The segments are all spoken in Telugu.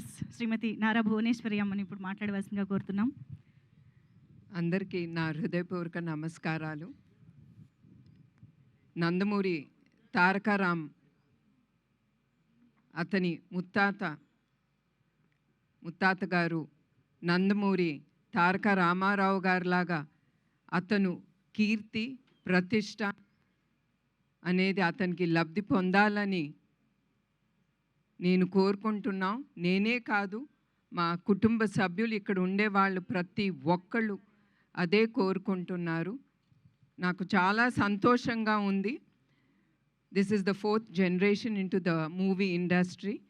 ఎస్ శ్రీమతి నారా భువనేశ్వరి అమ్మని ఇప్పుడు మాట్లాడవలసిందిగా కోరుతున్నాం. అందరికీ నా హృదయపూర్వక నమస్కారాలు. నందమూరి తారకారాం అతని ముత్తాత ముత్తాత గారు నందమూరి తారక రామారావు గారిలాగా అతను కీర్తి ప్రతిష్ట అనేది అతనికి లబ్ధి పొందాలని నేను కోరుకుంటున్నాం. నేనే కాదు మా కుటుంబ సభ్యులు ఇక్కడ ఉండే వాళ్ళు ప్రతి ఒక్కళ్ళు అదే కోరుకుంటున్నారు. నాకు చాలా సంతోషంగా ఉంది. This is the fourth generation in to the movie industry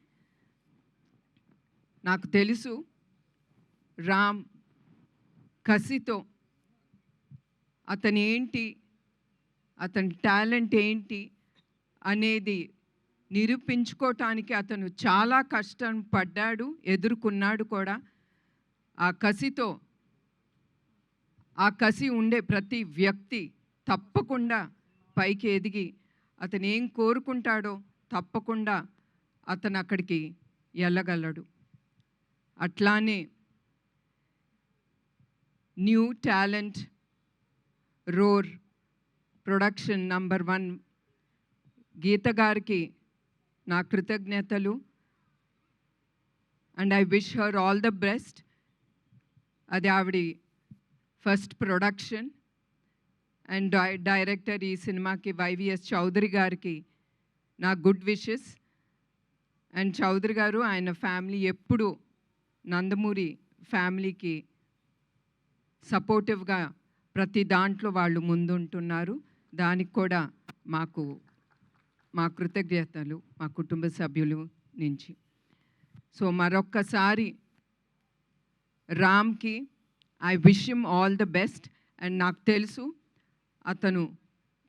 నాకు తెలుసు రామ్ కసితో అతను ఏంటి అతని టాలెంట్ ఏంటి అనేది నిరూపించుకోవటానికి అతను చాలా కష్టం పడ్డాడు ఎదుర్కొన్నాడు కూడా. ఆ కసితో ఆ కసి ఉండే ప్రతి వ్యక్తి తప్పకుండా పైకి ఎదిగి అతను ఏం కోరుకుంటాడో తప్పకుండా అతను అక్కడికి వెళ్ళగలడు అట్లానే new talent roar production number one Geetha గారికి నా కృతజ్ఞతలు. And I wish her all the best అది ఆవిడ ఫస్ట్ ప్రొడక్షన్. అండ్ డై డైరెక్టర్ ఈ సినిమాకి వైవిఎస్ చౌదరి గారికి నా గుడ్ విషెస్. అండ్ చౌదరి గారు ఆయన ఫ్యామిలీ ఎప్పుడు నందమూరి ఫ్యామిలీకి సపోర్టివ్గా ప్రతి దాంట్లో వాళ్ళు ముందుంటున్నారు. దానికి కూడా మాకు మా కృతజ్ఞతలు మా కుటుంబ సభ్యులు నుంచి. సో మరొక్కసారి రామ్కి I wish him all the best. And నాకు తెలుసు అతను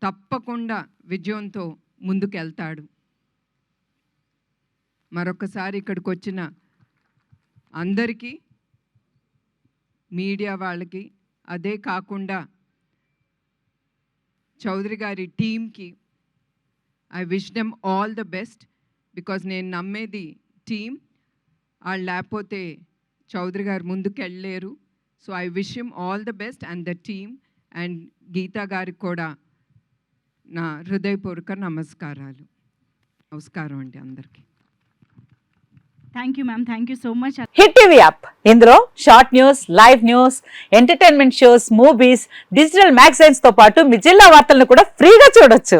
తప్పకుండా విజయంతో ముందుకెళ్తాడు. మరొకసారి ఇక్కడికి వచ్చిన అందరికీ మీడియా వాళ్ళకి అదే కాకుండా చౌదరి గారి టీంకి I wish them all the best because నేను నమ్మేది టీం వాళ్ళు లేకపోతే చౌదరి గారు ముందుకు వెళ్ళలేరు so I wish him all the best and the team and Geetha గారికి కూడా నా హృదయపూర్వక నమస్కారాలు. నమస్కారం అండి అందరికీ. Thank you ma'am thank you so much hit TV app. ఇందులో short news live news entertainment shows movies digital మ్యాగజైన్స్తో పాటు మీ జిల్లా వార్తలను కూడా ఫ్రీగా చూడొచ్చు.